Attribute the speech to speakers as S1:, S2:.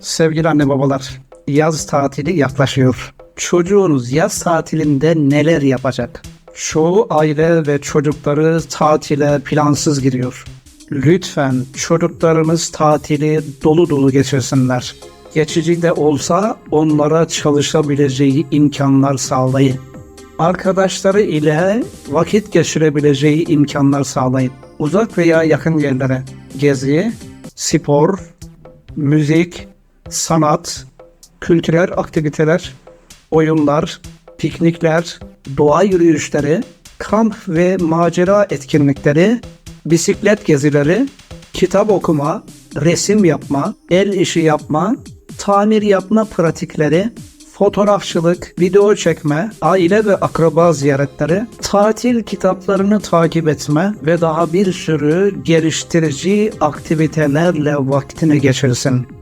S1: Sevgili anne babalar, yaz tatili yaklaşıyor. Çocuğunuz yaz tatilinde neler yapacak? Çoğu aile ve çocukları tatile plansız giriyor. Lütfen çocuklarımız tatili dolu dolu geçirsinler. Geçici de olsa onlara çalışabileceği imkanlar sağlayın. Arkadaşları ile vakit geçirebileceği imkanlar sağlayın. Uzak veya yakın yerlere gezi, spor, müzik, sanat, kültürel aktiviteler, oyunlar, piknikler, doğa yürüyüşleri, kamp ve macera etkinlikleri, bisiklet gezileri, kitap okuma, resim yapma, el işi yapma, tamir yapma pratikleri, fotoğrafçılık, video çekme, aile ve akraba ziyaretleri, tatil kitaplarını takip etme ve daha bir sürü geliştirici aktivitelerle vaktini geçirsin.